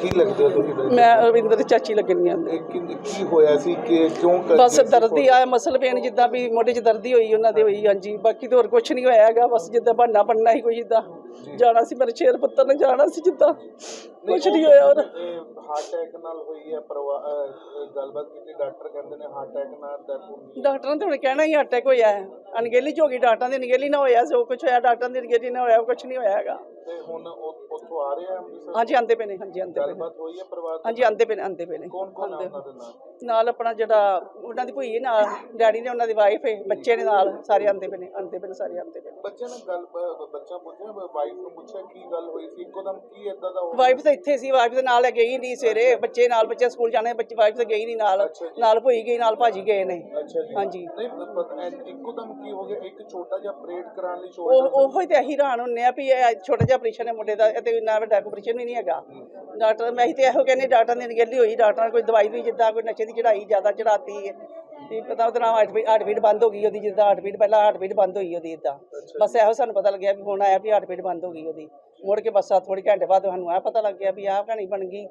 ਕੀ ਲੱਗਦੇ ਹੋ ਤੁਸੀਂ? ਮੈਂ ਰਵਿੰਦਰ ਦੀ ਚਾਚੀ ਲੱਗਣੀ ਆ। ਇਹ ਕੀ ਕੀ ਹੋਇਆ ਸੀ? ਕਿ ਕਿਉਂ ਕਰ ਬਸ ਦਰਦ ਹੀ ਆਇਆ ਮਸਲ ਪੇਨ ਜਿੱਦਾਂ ਵੀ ਮੋਢੇ 'ਚ ਦਰਦ ਹੀ ਹੋਈ ਉਹਨਾਂ ਦੇ ਹੋਈ ਹਾਂਜੀ। ਬਾਕੀ ਤਾਂ ਹੋਰ ਕੁਝ ਨਹੀਂ ਹੋਇਆ ਹੈਗਾ ਬਸ ਜਿੱਦਾਂ ਬਹਾਨਾ ਬਣਨਾ ਸੀ ਕੋਈ ਜਿੱਦਾਂ। ਜਾਣਾ ਸੀ ਮੇਰੇ ਸ਼ੇਰ ਪੁੱਤਰ ਨੇ ਜਾਣਾ ਸੀ ਜਿੱਦਾਂ। ਕੁਝ ਨਹੀਂ ਹੋਇਆ ਹੋਰ। ਹਾਰਟ ਅਟੈਕ ਨਾਲ ਹੋਈ ਹੈ ਪਰਿਵਾ- ਅਹ, ਗੱਲਬਾਤ ਕੀਤੀ ਡਾਕਟਰ ਕਹਿੰਦੇ ਨੇ ਹਾਰਟ ਅਟੈਕ ਨਾਲ ਡੈਥ ਹੁੰਦੀ ਡਾਕਟਰਾਂ ਨੇ ਤਾਂ ਹੁਣ ਕਹਿਣਾ ਹੀ ਅਟੈਕ ਹੋਇਆ ਹੈ। ਅਣਗਹਿਲੀ 'ਚ ਹੋ ਗਈ ਡਾਕਟਰਾਂ ਦੀ ਅਣਗਹਿਲੀ ਨਾ ਹੋਇਆ ਜੋ ਕੁਝ ਹੋਇਆ ਡਾਕਟਰਾਂ ਦੀ ਅਣਗਹਿਲੀ ਨਾ ਹੋਇਆ ਕੁਝ ਨਹੀਂ ਹੋਇਆ ਹੈਗਾ। ਤੇ ਹੁਣ ਉਹ- ਉੱਥੋਂ ਆ ਰਹੇ ਆ ਅੰਮ੍ਰਿਤਸਰ? ਹਾਂਜੀ ਆਂਦੇ ਪਏ ਨੇ ਹਾਂਜੀ ਆਂਦੇ ਪਏ ਨੇ। ਗੱਲਬਾਤ ਹੋਈ ਹੈ ਪਰਿਵਾਰ ਦੇ ਹਾਂਜੀ ਆਂਦੇ ਪਏ ਨੇ ਆਂਦੇ ਪਏ ਨੇ। ਕੌਣ ਕੌਣ ਆਉਂਦੇ। ਨਾਲ? ਆਪਣਾ ਜਿਹੜਾ ਉਹਨਾਂ ਦੀ ਭੂਈ ਹੈ ਨਾਲ ਡੈਡੀ ਨੇ ਉਹਨਾਂ ਦੀ ਵਾਈਫ ਹੈ ਬੱਚੇ ਨੇ ਨਾਲ ਸਾਰੇ ਆਂਦੇ ਪਏ ਨੇ ਆਂਦੇ ਪਏ ਨੇ ਸਾਰੇ ਆਂਦੇ ਪਏ ਨੇ। ਬੱਚੇ ਨੇ ਗੱਲ ਬ- ਬੱਚਾ ਪੁੱਛਿਆ ਵਾਈਫ ਨੂੰ ਪੁੱਛਿਆ ਕੀ ਗੱਲ ਹੋਈ ਸੀ? ਇੱਕੋਦਮ ਕੀ ਏਦਾਂ ਦਾ ਹੋ ਗਿਆ? ਵਾਈਫ ਤਾਂ ਇੱਥੇ ਸੀ ਵਾਈਫ ਦੇ ਨਾਲ ਗਈ ਨਹੀਂ ਸਵੇਰੇ। ਬੱਚੇ ਨਾਲ ਬੱਚੇ ਸਕੂਲ ਜਾਣੇ ਬੱਚੇ ਵਾਈਫ ਤਾਂ ਗਈ ਨਹੀਂ ਨਾਲ। ਨਾਲ ਭੂਈ ਗਈ ਨਾਲ ਭਾਜੀ ਗਏ ਨੇ। ਅੱਛਾ ਜੀ। ਹਾਂਜੀ। ਨਹੀਂ ਪ- ਪਤਾ ਐ- ਇੱਕੋਦਮ ਕੀ ਹੋ ਗਿਆ? ਇੱਕ ਛੋਟਾ ਜਿਹਾ ਆਪਰੇਟ ਕਰਾਉਣ ਲਈ ਉਹ ਛੋਟਾ ਉਹੋ ਹੀ ਤੇ ਅਸੀਂ ਹੈਰਾਨ ਹੁੰਨੇ ਆ ਵੀ ਇਹ ਛੋਟਾ ਜਿਹਾ ਆਪਰੇਸ਼ਨ ਹੈ ਮੁੰਡੇ ਦਾ ਇਹ ਤੇ ਇੰਨਾ ਵੱਡਾ ਆਪਰੇਸ਼ਨ ਵੀ ਨਹੀਂ ਹੈਗਾ। ਡਾਕਟਰ ਮੈਂ ਤੇ ਇਹੋ ਕਹਿੰਦੇ ਡਾਕਟਰ ਨੇ ਨਿਗਲੀ ਹੋਈ। ਡਾਕਟਰ ਨੇ ਕੋਈ ਦਵਾਈ ਵੀ ਜਿੱਦਾਂ ਕੋਈ ਨਸ਼ੇ ਦੀ ਚੜਾਈ ਜ਼ਿਆਦਾ ਚੜਾਤੀ ਹੈ। ਤੇ ਪਤਾ ਉਹਦਾ ਨਾਮ ਹਾਰਟ ਹਾਰਟ ਬੀਟ ਬੰਦ ਹੋ ਗਈ ਉਹਦੀ ਜਿੱਦਾਂ ਹਾਰਟ ਬੀਟ ਪਹਿਲਾਂ ਹਾਰਟ ਬੀਟ ਬੰਦ ਹੋਈ ਉਹਦੀ ਇਦਾਂ ਬਸ ਇਹੋ ਸਾਨੂੰ ਪਤਾ ਲੱਗਿਆ ਵੀ ਹੁਣ ਆਇਆ ਵੀ ਹਾਰਟ ਬੀਟ ਬੰਦ ਹੋ ਗਈ ਉਹਦੀ। ਮੁੜ ਕੇ ਬਸ ਥੋੜੀ ਘੰਟੇ ਬਾਅਦ ਸਾਨੂੰ ਆ ਪਤਾ ਲੱਗ ਗਿਆ ਵੀ ਆਹ ਕਹਾਣੀ ਬਣ ਗਈ।